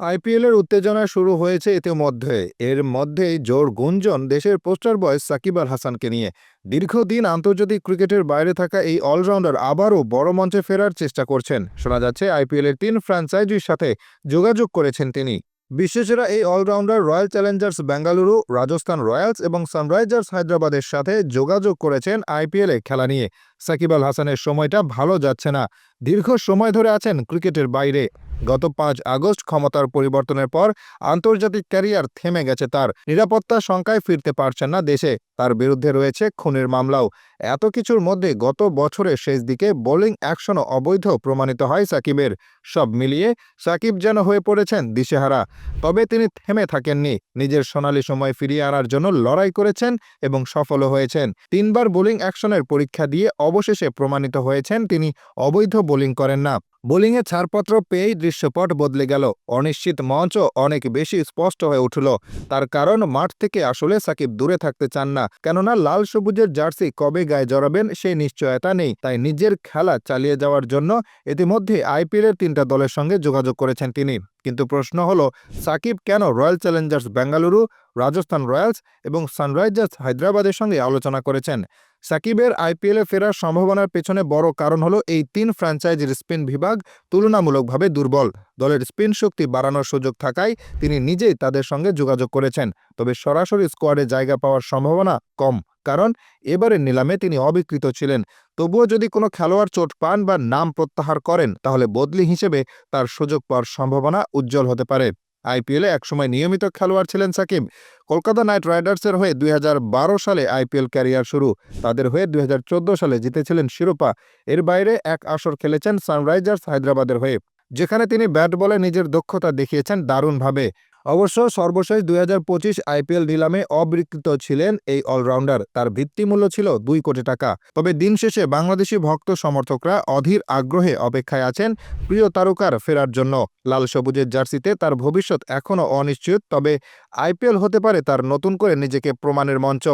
আইপিএলের উত্তেজনা শুরু হয়েছে ইতিমধ্যে। এর মধ্যেই জোর গুঞ্জন দেশের পোস্টার বয় সাকিব আল হাসানকে নিয়ে। দীর্ঘদিন আন্তর্জাতিক ক্রিকেটের বাইরে থাকা এই অলরাউন্ডার আবারও বড় মঞ্চে ফেরার চেষ্টা করছেন। শোনা যাচ্ছে আইপিএলের তিন ফ্র্যাঞ্চাইজির সাথে যোগাযোগ করেছেন তিনি। বিশ্বসেরা এই allrounder royal challengers Bengaluru Rajasthan royals এবং সানরাইজার্স হায়দ্রাবাদের সাথে যোগাযোগ করেছেন আইপিএলে খেলা নিয়ে। সাকিব আল হাসানের সময়টা ভালো যাচ্ছে না। দীর্ঘ সময় ধরে আছেন ক্রিকেটের বাইরে। গত পাঁচ আগস্ট ক্ষমতার পরিবর্তনের পর আন্তর্জাতিক ক্যারিয়ার থেমে গেছে তার। নিরাপত্তা শঙ্কায় ফিরতে পারছেন না দেশে। তার বিরুদ্ধে রয়েছে খুনের মামলাও। এত কিছুর মধ্যে গত বছরের শেষ দিকে বোলিং অ্যাকশনও অবৈধ প্রমাণিত হয় সাকিবের। সব মিলিয়ে সাকিব যেন হয়ে পড়েছেন দিশেহারা। তবে তিনি থেমে থাকেননি। নিজের সোনালি সময় ফিরিয়ে আনার জন্য লড়াই করেছেন এবং সফলও হয়েছেন। তিনবার বোলিং অ্যাকশনের পরীক্ষা দিয়ে অবশেষে প্রমাণিত হয়েছেন তিনি অবৈধ বোলিং করেন না। বোলিংয়ে ছাড়পত্র পেয়েই দৃশ্যপট বদলে গেল। অনিশ্চিত মঞ্চ অনেক বেশি স্পষ্ট হয়ে উঠল। তার কারণ মাঠ থেকে আসলে সাকিব দূরে থাকতে চান না। কেননা লাল সবুজের জার্সি কবে গায়ে জড়াবেন সেই নিশ্চয়তা নেই। তাই নিজের খেলা চালিয়ে যাওয়ার জন্য ইতিমধ্যে আইপিএলের তিনটা দলের সঙ্গে যোগাযোগ করেছেন তিনি। কিন্তু প্রশ্ন হলো, সাকিব কেন royal challengers Bengaluru, Rajasthan royals এবং সানরাইজার্স হায়দ্রাবাদের সঙ্গে আলোচনা করেছেন? সাকিবের আইপিএলে ফেরার সম্ভাবনার পেছনে বড় কারণ হলো এই তিন ফ্র্যাঞ্চাইজির স্পিন বিভাগ তুলনামূলকভাবে দুর্বল। দলের স্পিন শক্তি বাড়ানোর সুযোগ থাকায় তিনি নিজেই তাদের সঙ্গে যোগাযোগ করেছেন, তবে সরাসরি স্কোয়াডে জায়গা পাওয়ার সম্ভাবনা কম, কারণ এবারের নিলামে তিনি অবিকৃত ছিলেন। তবুও যদি কোনো খেলোয়াড় চোট পান বা নাম প্রত্যাহার করেন, তাহলে বদলি হিসেবে তার সুযোগ পাওয়ার সম্ভাবনা উজ্জ্বল হতে পারে। আইপিএলে একসময় নিয়মিত খেলোয়াড় ছিলেন সাকিম কলকাতা নাইট রাইডার্সের হয়ে দুই হাজার বারো সালে আইপিএল ক্যারিয়ার শুরু। তাদের হয়ে দুই হাজার চোদ্দ সালে জিতেছিলেন শিরোপা। এর বাইরে এক আসর খেলেছেন সানরাইজার্স হায়দ্রাবাদের হয়ে, যেখানে তিনি ব্যাট বলে নিজের দক্ষতা দেখিয়েছেন দারুণভাবে। অবশ্য সর্বশেষ দুই হাজার পঁচিশ আইপিএল নিলামে অবিকৃত ছিলেন এই অলরাউন্ডার। তার ভিত্তিমূল্য ছিল দুই কোটি টাকা। তবে দিন শেষে বাংলাদেশি ভক্ত সমর্থকরা অধীর আগ্রহে অপেক্ষায় আছেন প্রিয় তারকার ফেরার জন্য। লাল সবুজের জার্সিতে তার ভবিষ্যৎ এখনও অনিশ্চিত, তবে আইপিএল হতে পারে তার নতুন করে নিজেকে প্রমাণের মঞ্চ।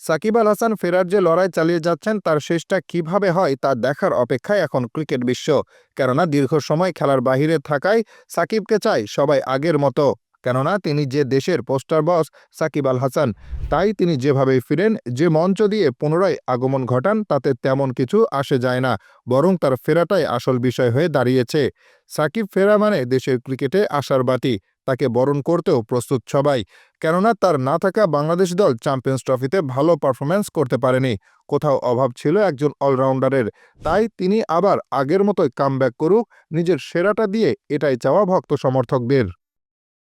সাকিব আল হাসান ফেরার যে লড়াই চালিয়ে যাচ্ছেন, তার শেষটা কীভাবে হয় তা দেখার অপেক্ষায় এখন ক্রিকেট বিশ্ব। কেননা দীর্ঘ সময় খেলার বাহিরে থাকায় সাকিবকে চায় সবাই আগের মতো। কেননা তিনি যে দেশের পোস্টার বস সাকিব আল হাসান, তাই তিনি যেভাবে ফিরেন, যে মঞ্চ দিয়ে পুনরায় আগমন ঘটান, তাতে তেমন কিছু আসে যায় না, বরং তার ফেরাটাই আসল বিষয় হয়ে দাঁড়িয়েছে। সাকিব ফেরা মানে দেশের ক্রিকেটে আশার বাতি, তাকে বরণ করতেও প্রস্তুত সবাই, কেননা তার না থাকা বাংলাদেশ দল চ্যাম্পিয়ন্স ট্রফিতে ভালো পারফরম্যান্স করতে পারেনি, কোথাও অভাব ছিল একজন অলরাউন্ডারের, তাই তিনি আবার আগের মতোই কামব্যাক করুক, নিজের সেরাটা দিয়ে এটাই চাওয়া ভক্ত সমর্থকদের।